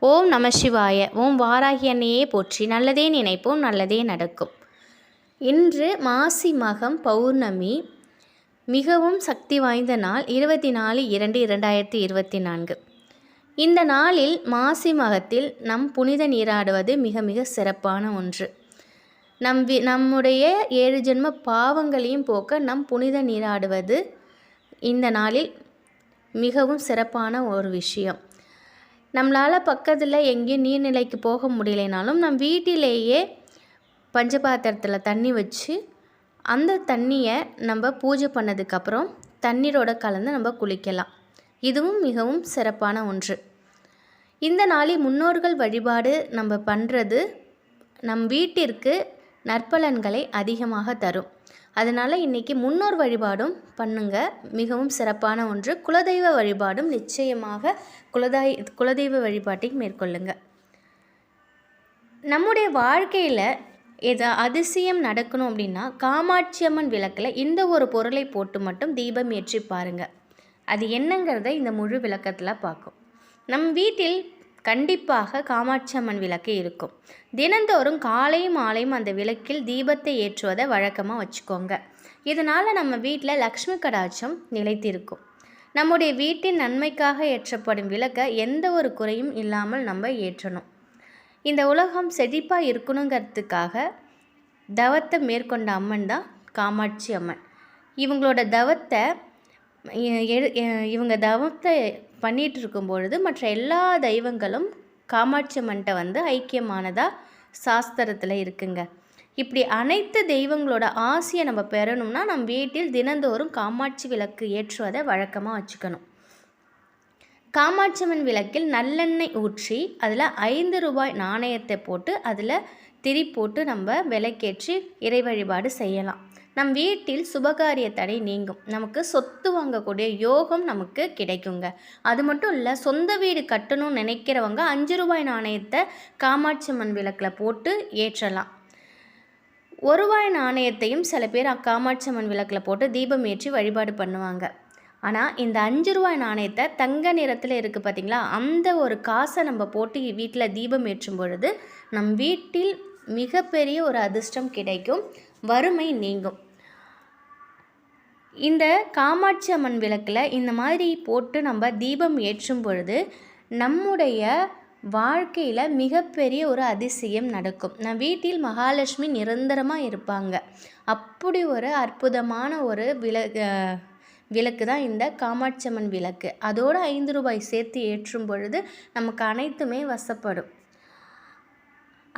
ஓம் நம சிவாய. ஓம் வாராகி அன்னையே போற்றி. நல்லதே நினைப்போம் நல்லதே நடக்கும். இன்று மாசி மகம் பௌர்ணமி. மிகவும் சக்தி வாய்ந்த நாள் இருபத்தி நாலு இரண்டு இரண்டாயிரத்தி இருபத்தி நான்கு. இந்த நாளில் மாசி மகத்தில் நம் புனித நீராடுவது மிக மிக சிறப்பான ஒன்று. நம் வி நம்முடைய ஏழு ஜென்ம பாவங்களையும் போக்க நம் புனித நீராடுவது இந்த நாளில் மிகவும் சிறப்பான ஒரு விஷயம். நம்மளால் பக்கத்தில் எங்கேயும் நீர்நிலைக்கு போக முடியலைனாலும் நம் வீட்டிலேயே பஞ்சபாத்திரத்தில் தண்ணி வச்சு அந்த தண்ணியை நம்ம பூஜை பண்ணதுக்கப்புறம் தண்ணீரோட கலந்து நம்ம குளிக்கலாம். இதுவும் மிகவும் சிறப்பான ஒன்று. இந்த நாளில் முன்னோர்கள் வழிபாடு நம்ம பண்ணுறது நம் வீட்டிற்கு நற்பலன்களை அதிகமாக தரும். அதனால் இன்றைக்கி முன்னோர் வழிபாடும் பண்ணுங்க. மிகவும் சிறப்பான ஒன்று. குலதெய்வ வழிபாடும் நிச்சயமாக குலதாய் குலதெய்வ வழிபாட்டை மேற்கொள்ளுங்க. நம்முடைய வாழ்க்கையில் எது அதிசயம் நடக்கணும் அப்படின்னா காமாட்சி அம்மன் விளக்கில் இந்த ஒரு பொருளை போட்டு மட்டும் தீபம் ஏற்றி பாருங்கள் அது என்னங்கிறத இந்த முழு விளக்கத்தில் பார்க்கும். நம் வீட்டில் கண்டிப்பாக காமாட்சி அம்மன் விளக்கு இருக்கும். தினந்தோறும் காலையும் மாலையும் அந்த விளக்கில் தீபத்தை ஏற்றுவதை வழக்கமாக வச்சுக்கோங்க. இதனால் நம்ம வீட்டில் லக்ஷ்மி கடாட்சம் நிலைத்திருக்கும். நம்முடைய வீட்டின் நன்மைக்காக ஏற்றப்படும் விளக்கை எந்த ஒரு குறையும் இல்லாமல் நம்ம ஏற்றணும். இந்த உலகம் செழிப்பாக இருக்கணுங்கிறதுக்காக தவத்தை மேற்கொண்ட அம்மன் தான் காமாட்சி அம்மன். இவங்களோட தவத்தை இவங்க தவத்தை பண்ணிகிட்டு இருக்கும் பொழுது மற்ற எல்லா தெய்வங்களும் காமாட்சி அம்மன்ட்ட வந்து ஐக்கியமானதாக சாஸ்திரத்தில் இருக்குங்க. இப்படி அனைத்து தெய்வங்களோட ஆசையை நம்ம பெறணும்னா நம் வீட்டில் தினந்தோறும் காமாட்சி விளக்கு ஏற்றுவதை வழக்கமாக வச்சுக்கணும். காமாட்சியம்மன் விளக்கில் நல்லெண்ணெய் ஊற்றி அதில் ஐந்து ரூபாய் நாணயத்தை போட்டு அதில் திரி போட்டு நம்ம விலைக்கேற்றி இறை வழிபாடு செய்யலாம். நம் வீட்டில் சுபகாரிய தடை நீங்கும். நமக்கு சொத்து வாங்கக்கூடிய யோகம் நமக்கு கிடைக்குங்க. அது மட்டும் இல்லை சொந்த வீடு கட்டணும்னு நினைக்கிறவங்க அஞ்சு ரூபாய் நாணயத்தை காமாட்சி அம்மன் விளக்கில் போட்டு ஏற்றலாம். ஒரு ரூபாய் நாணயத்தையும் சில பேர் காமாட்சி அம்மன் விளக்கில் போட்டு தீபம் ஏற்றி வழிபாடு பண்ணுவாங்க. ஆனால் இந்த அஞ்சு ரூபாய் நாணயத்தை தங்க நிறத்தில் இருக்குது பார்த்திங்களா அந்த ஒரு காசை நம்ம போட்டு வீட்டில் தீபம் ஏற்றும் பொழுது நம் வீட்டில் மிகப்பெரிய ஒரு அதிர்ஷ்டம் கிடைக்கும். வறுமை நீங்கும். இந்த காமாட்சி அம்மன் விளக்கில் இந்த மாதிரி போட்டு நம்ம தீபம் ஏற்றும் பொழுது நம்முடைய வாழ்க்கையில் மிகப்பெரிய ஒரு அதிசயம் நடக்கும். நம் வீட்டில் மகாலட்சுமி நிரந்தரமாக இருப்பாங்க. அப்படி ஒரு அற்புதமான ஒரு விளக்கு விளக்கு தான் இந்த காமாட்சி அம்மன் விளக்கு. அதோடு ஐந்து ரூபாய் சேர்த்து ஏற்றும் பொழுது நமக்கு அனைத்துமே வசப்படும்.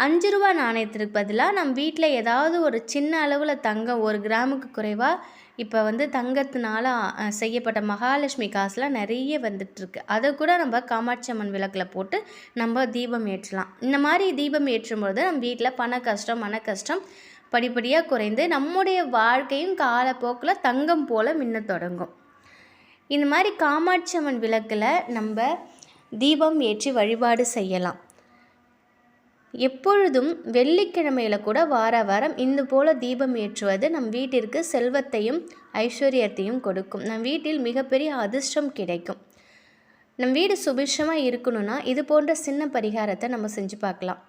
அஞ்சு ரூபா நாணயத்திற்கு பதிலாக நம்ம வீட்டில் ஏதாவது ஒரு சின்ன அளவில் தங்கம் ஒரு கிராமுக்கு குறைவாக இப்போ வந்து தங்கத்தினால செய்யப்பட்ட மகாலட்சுமி காசுலாம் நிறைய வந்துட்டுருக்கு. அதை கூட நம்ம காமாட்சி அம்மன் விளக்கில் போட்டு நம்ம தீபம் ஏற்றலாம். இந்த மாதிரி தீபம் ஏற்றும்பொழுது நம்ம வீட்டில் பண கஷ்டம் மன கஷ்டம் படிப்படியாக குறைந்து நம்முடைய வாழ்க்கையும் காலப்போக்கில் தங்கம் போல் மின்ன தொடங்கும். இந்த மாதிரி காமாட்சி அம்மன் விளக்கில் நம்ம தீபம் ஏற்றி வழிபாடு செய்யலாம். எப்பொழுதும் வெள்ளிக்கிழமையில் கூட வார வாரம் இந்த போல் தீபம் ஏற்றுவது நம் வீட்டிற்கு செல்வத்தையும் ஐஸ்வர்யத்தையும் கொடுக்கும். நம் வீட்டில் மிகப்பெரிய அதிர்ஷ்டம் கிடைக்கும். நம் வீடு சுபிஷமாக இருக்கணும்னா இது போன்ற சின்ன பரிகாரத்தை நம்ம செஞ்சு பார்க்கலாம்.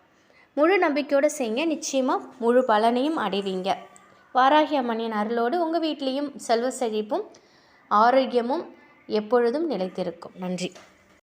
முழு நம்பிக்கையோடு செய்யுங்க. நிச்சயமாக முழு பலனையும் அடைவீங்க. வாராகி அம்மனின் அருளோடு உங்கள் வீட்லேயும் செல்வ செழிப்பும் ஆரோக்கியமும் எப்பொழுதும் நிலைத்திருக்கும். நன்றி.